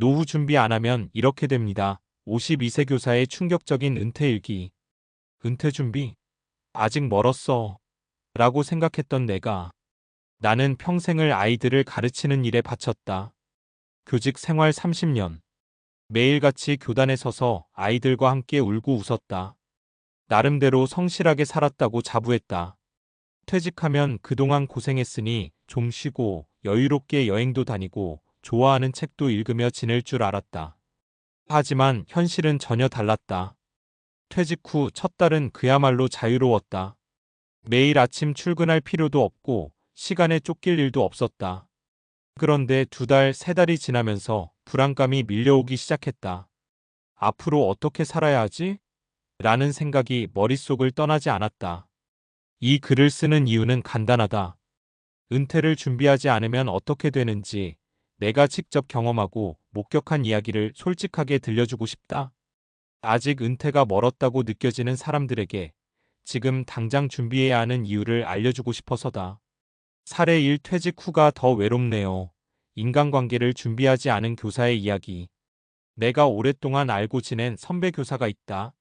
노후 준비 안 하면 이렇게 됩니다. 52세 교사의 충격적인 은퇴 일기. 은퇴 준비? 아직 멀었어. 라고 생각했던 내가 나는 평생을 아이들을 가르치는 일에 바쳤다. 교직 생활 30년. 매일같이 교단에 서서 아이들과 함께 울고 웃었다. 나름대로 성실하게 살았다고 자부했다. 퇴직하면 그동안 고생했으니 좀 쉬고 여유롭게 여행도 다니고 좋아하는 책도 읽으며 지낼 줄 알았다. 하지만 현실은 전혀 달랐다. 퇴직 후 첫 달은 그야말로 자유로웠다. 매일 아침 출근할 필요도 없고 시간에 쫓길 일도 없었다. 그런데 두 달, 세 달이 지나면서 불안감이 밀려오기 시작했다. 앞으로 어떻게 살아야 하지? 라는 생각이 머릿속을 떠나지 않았다. 이 글을 쓰는 이유는 간단하다. 은퇴를 준비하지 않으면 어떻게 되는지 내가 직접 경험하고 목격한 이야기를 솔직하게 들려주고 싶다. 아직 은퇴가 멀었다고 느껴지는 사람들에게 지금 당장 준비해야 하는 이유를 알려주고 싶어서다. 사례 1 퇴직 후가 더 외롭네요. 인간관계를 준비하지 않은 교사의 이야기. 내가 오랫동안 알고 지낸 선배 교사가 있다.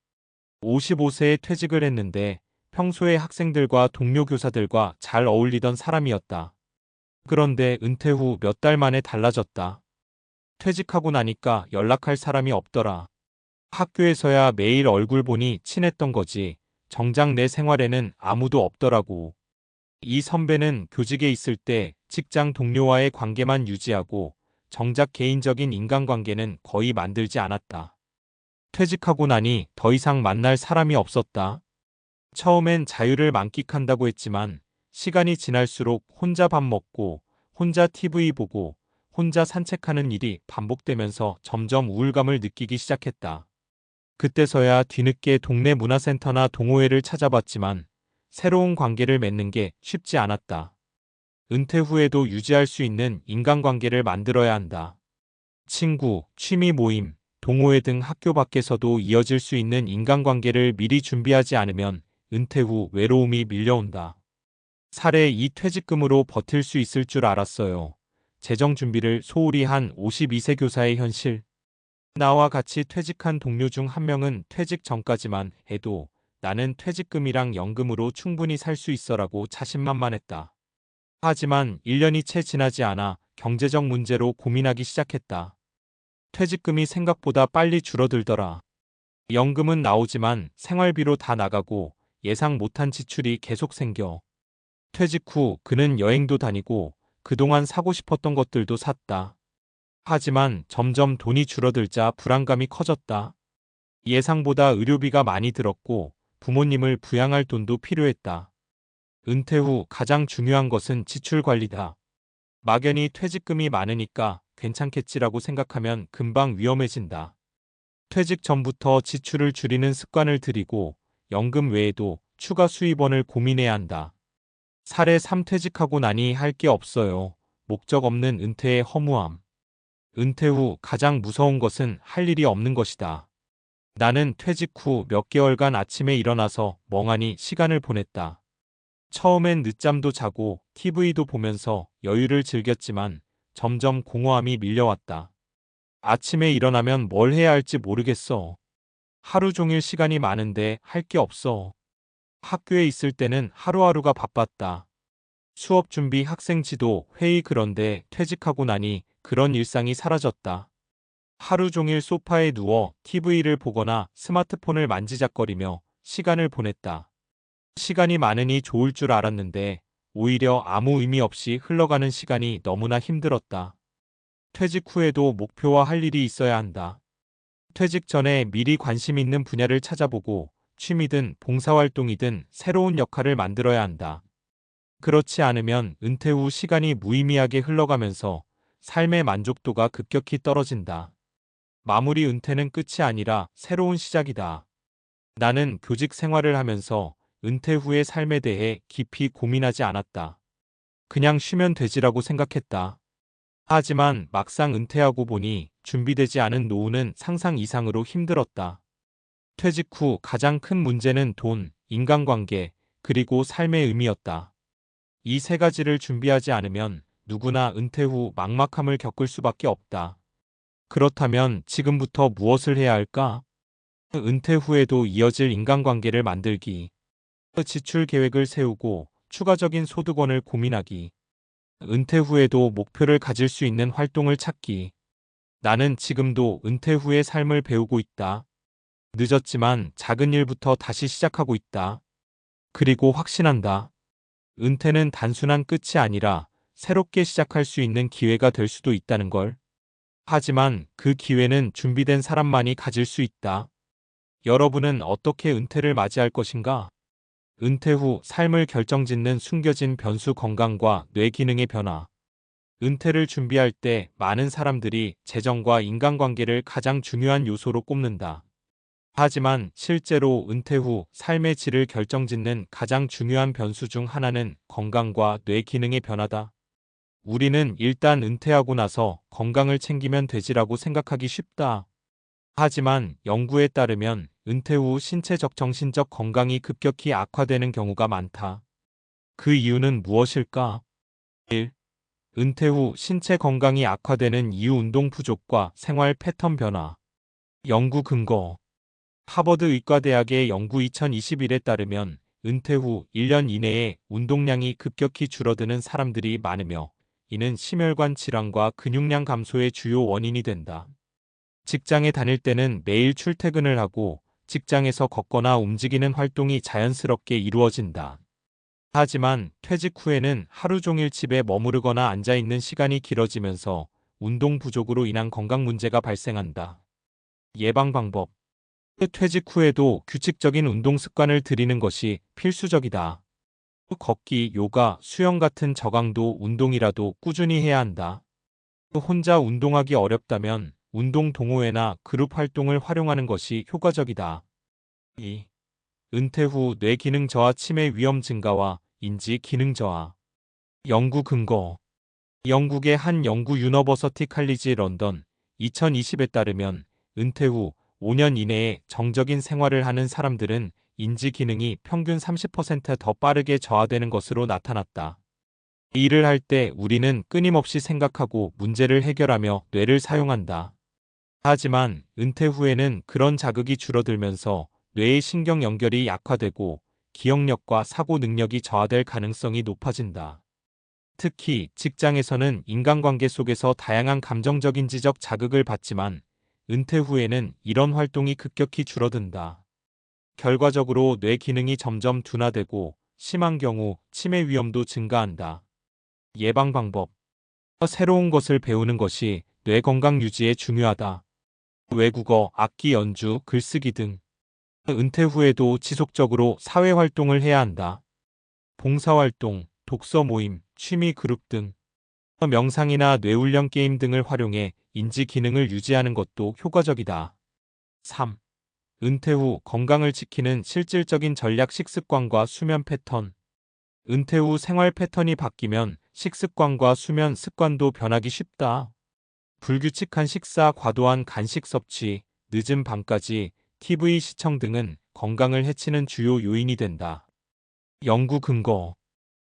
55세에 퇴직을 했는데 평소에 학생들과 동료 교사들과 잘 어울리던 사람이었다. 그런데 은퇴 후 몇 달 만에 달라졌다. 퇴직하고 나니까 연락할 사람이 없더라. 학교에서야 매일 얼굴 보니 친했던 거지. 정작 내 생활에는 아무도 없더라고. 이 선배는 교직에 있을 때 직장 동료와의 관계만 유지하고 정작 개인적인 인간관계는 거의 만들지 않았다. 퇴직하고 나니 더 이상 만날 사람이 없었다. 처음엔 자유를 만끽한다고 했지만 시간이 지날수록 혼자 밥 먹고 혼자 TV 보고 혼자 산책하는 일이 반복되면서 점점 우울감을 느끼기 시작했다. 그때서야 뒤늦게 동네 문화센터나 동호회를 찾아봤지만 새로운 관계를 맺는 게 쉽지 않았다. 은퇴 후에도 유지할 수 있는 인간관계를 만들어야 한다. 친구, 취미 모임, 동호회 등 학교 밖에서도 이어질 수 있는 인간관계를 미리 준비하지 않으면 은퇴 후 외로움이 밀려온다. 사례 이 퇴직금으로 버틸 수 있을 줄 알았어요. 재정 준비를 소홀히 한 52세 교사의 현실. 나와 같이 퇴직한 동료 중 한 명은 퇴직 전까지만 해도 나는 퇴직금이랑 연금으로 충분히 살 수 있어라고 자신만만했다. 하지만 1년이 채 지나지 않아 경제적 문제로 고민하기 시작했다. 퇴직금이 생각보다 빨리 줄어들더라. 연금은 나오지만 생활비로 다 나가고 예상 못한 지출이 계속 생겨. 퇴직 후 그는 여행도 다니고 그동안 사고 싶었던 것들도 샀다. 하지만 점점 돈이 줄어들자 불안감이 커졌다. 예상보다 의료비가 많이 들었고 부모님을 부양할 돈도 필요했다. 은퇴 후 가장 중요한 것은 지출 관리다. 막연히 퇴직금이 많으니까 괜찮겠지라고 생각하면 금방 위험해진다. 퇴직 전부터 지출을 줄이는 습관을 들이고 연금 외에도 추가 수입원을 고민해야 한다. 사례 3 퇴직하고 나니 할 게 없어요. 목적 없는 은퇴의 허무함. 은퇴 후 가장 무서운 것은 할 일이 없는 것이다. 나는 퇴직 후 몇 개월간 아침에 일어나서 멍하니 시간을 보냈다. 처음엔 늦잠도 자고 TV도 보면서 여유를 즐겼지만 점점 공허함이 밀려왔다. 아침에 일어나면 뭘 해야 할지 모르겠어. 하루 종일 시간이 많은데 할 게 없어. 학교에 있을 때는 하루하루가 바빴다. 수업 준비, 학생 지도, 회의 그런데 퇴직하고 나니 그런 일상이 사라졌다. 하루 종일 소파에 누워 TV를 보거나 스마트폰을 만지작거리며 시간을 보냈다. 시간이 많으니 좋을 줄 알았는데 오히려 아무 의미 없이 흘러가는 시간이 너무나 힘들었다. 퇴직 후에도 목표와 할 일이 있어야 한다. 퇴직 전에 미리 관심 있는 분야를 찾아보고 취미든 봉사활동이든 새로운 역할을 만들어야 한다. 그렇지 않으면 은퇴 후 시간이 무의미하게 흘러가면서 삶의 만족도가 급격히 떨어진다. 마무리 은퇴는 끝이 아니라 새로운 시작이다. 나는 교직 생활을 하면서 은퇴 후의 삶에 대해 깊이 고민하지 않았다. 그냥 쉬면 되지라고 생각했다. 하지만 막상 은퇴하고 보니 준비되지 않은 노후는 상상 이상으로 힘들었다. 퇴직 후 가장 큰 문제는 돈, 인간관계, 그리고 삶의 의미였다. 이 세 가지를 준비하지 않으면 누구나 은퇴 후 막막함을 겪을 수밖에 없다. 그렇다면 지금부터 무엇을 해야 할까? 은퇴 후에도 이어질 인간관계를 만들기. 지출 계획을 세우고 추가적인 소득원을 고민하기. 은퇴 후에도 목표를 가질 수 있는 활동을 찾기. 나는 지금도 은퇴 후의 삶을 배우고 있다. 늦었지만 작은 일부터 다시 시작하고 있다. 그리고 확신한다. 은퇴는 단순한 끝이 아니라 새롭게 시작할 수 있는 기회가 될 수도 있다는 걸. 하지만 그 기회는 준비된 사람만이 가질 수 있다. 여러분은 어떻게 은퇴를 맞이할 것인가? 은퇴 후 삶을 결정짓는 숨겨진 변수 건강과 뇌 기능의 변화. 은퇴를 준비할 때 많은 사람들이 재정과 인간관계를 가장 중요한 요소로 꼽는다. 하지만 실제로 은퇴 후 삶의 질을 결정짓는 가장 중요한 변수 중 하나는 건강과 뇌 기능의 변화다. 우리는 일단 은퇴하고 나서 건강을 챙기면 되지라고 생각하기 쉽다. 하지만 연구에 따르면 은퇴 후 신체적 정신적 건강이 급격히 악화되는 경우가 많다. 그 이유는 무엇일까? 1. 은퇴 후 신체 건강이 악화되는 이유 운동 부족과 생활 패턴 변화. 연구 근거 하버드 의과대학의 연구 2021에 따르면 은퇴 후 1년 이내에 운동량이 급격히 줄어드는 사람들이 많으며 이는 심혈관 질환과 근육량 감소의 주요 원인이 된다. 직장에 다닐 때는 매일 출퇴근을 하고 직장에서 걷거나 움직이는 활동이 자연스럽게 이루어진다. 하지만 퇴직 후에는 하루 종일 집에 머무르거나 앉아 있는 시간이 길어지면서 운동 부족으로 인한 건강 문제가 발생한다. 예방 방법 퇴직 후에도 규칙적인 운동 습관을 들이는 것이 필수적이다. 걷기, 요가, 수영 같은 저강도 운동이라도 꾸준히 해야 한다. 혼자 운동하기 어렵다면 운동 동호회나 그룹 활동을 활용하는 것이 효과적이다. 2. 은퇴 후 뇌 기능 저하 치매 위험 증가와 인지 기능 저하. 연구 근거 영국의 한 연구 유너버서티 칼리지 런던 2020에 따르면 은퇴 후 5년 이내에 정적인 생활을 하는 사람들은 인지 기능이 평균 30%더 빠르게 저하되는 것으로 나타났다. 일을 할 때 우리는 끊임없이 생각하고 문제를 해결하며 뇌를 사용한다. 하지만 은퇴 후에는 그런 자극이 줄어들면서 뇌의 신경 연결이 약화되고 기억력과 사고 능력이 저하될 가능성이 높아진다. 특히 직장에서는 인간관계 속에서 다양한 감정적인 지적 자극을 받지만 은퇴 후에는 이런 활동이 급격히 줄어든다. 결과적으로 뇌 기능이 점점 둔화되고 심한 경우 치매 위험도 증가한다. 예방 방법 새로운 것을 배우는 것이 뇌 건강 유지에 중요하다. 외국어, 악기 연주, 글쓰기 등 은퇴 후에도 지속적으로 사회 활동을 해야 한다. 봉사활동, 독서 모임, 취미 그룹 등 명상이나 뇌훈련 게임 등을 활용해 인지 기능을 유지하는 것도 효과적이다. 3. 은퇴 후 건강을 지키는 실질적인 전략 식습관과 수면 패턴. 은퇴 후 생활 패턴이 바뀌면 식습관과 수면 습관도 변하기 쉽다. 불규칙한 식사, 과도한 간식 섭취, 늦은 밤까지 TV 시청 등은 건강을 해치는 주요 요인이 된다. 연구 근거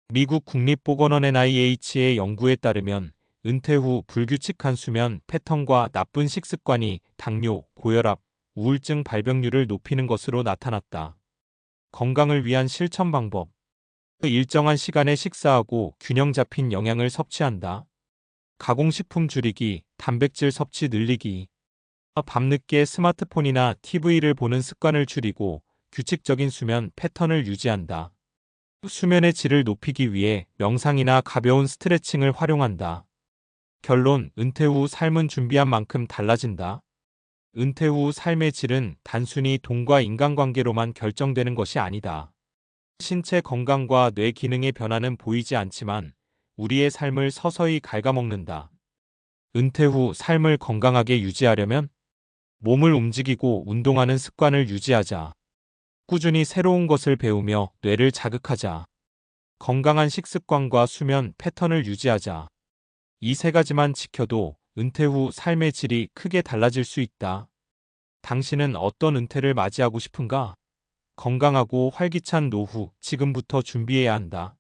미국 국립보건원 NIH의 연구에 따르면 은퇴 후 불규칙한 수면 패턴과 나쁜 식습관이 당뇨, 고혈압, 우울증 발병률을 높이는 것으로 나타났다. 건강을 위한 실천 방법 일정한 시간에 식사하고 균형 잡힌 영양을 섭취한다. 가공식품 줄이기, 단백질 섭취 늘리기. 밤늦게 스마트폰이나 TV를 보는 습관을 줄이고 규칙적인 수면 패턴을 유지한다. 수면의 질을 높이기 위해 명상이나 가벼운 스트레칭을 활용한다. 결론, 은퇴 후 삶은 준비한 만큼 달라진다. 은퇴 후 삶의 질은 단순히 돈과 인간관계로만 결정되는 것이 아니다. 신체 건강과 뇌 기능의 변화는 보이지 않지만 우리의 삶을 서서히 갉아먹는다. 은퇴 후 삶을 건강하게 유지하려면 몸을 움직이고 운동하는 습관을 유지하자. 꾸준히 새로운 것을 배우며 뇌를 자극하자. 건강한 식습관과 수면 패턴을 유지하자. 이 세 가지만 지켜도 은퇴 후 삶의 질이 크게 달라질 수 있다. 당신은 어떤 은퇴를 맞이하고 싶은가? 건강하고 활기찬 노후 지금부터 준비해야 한다.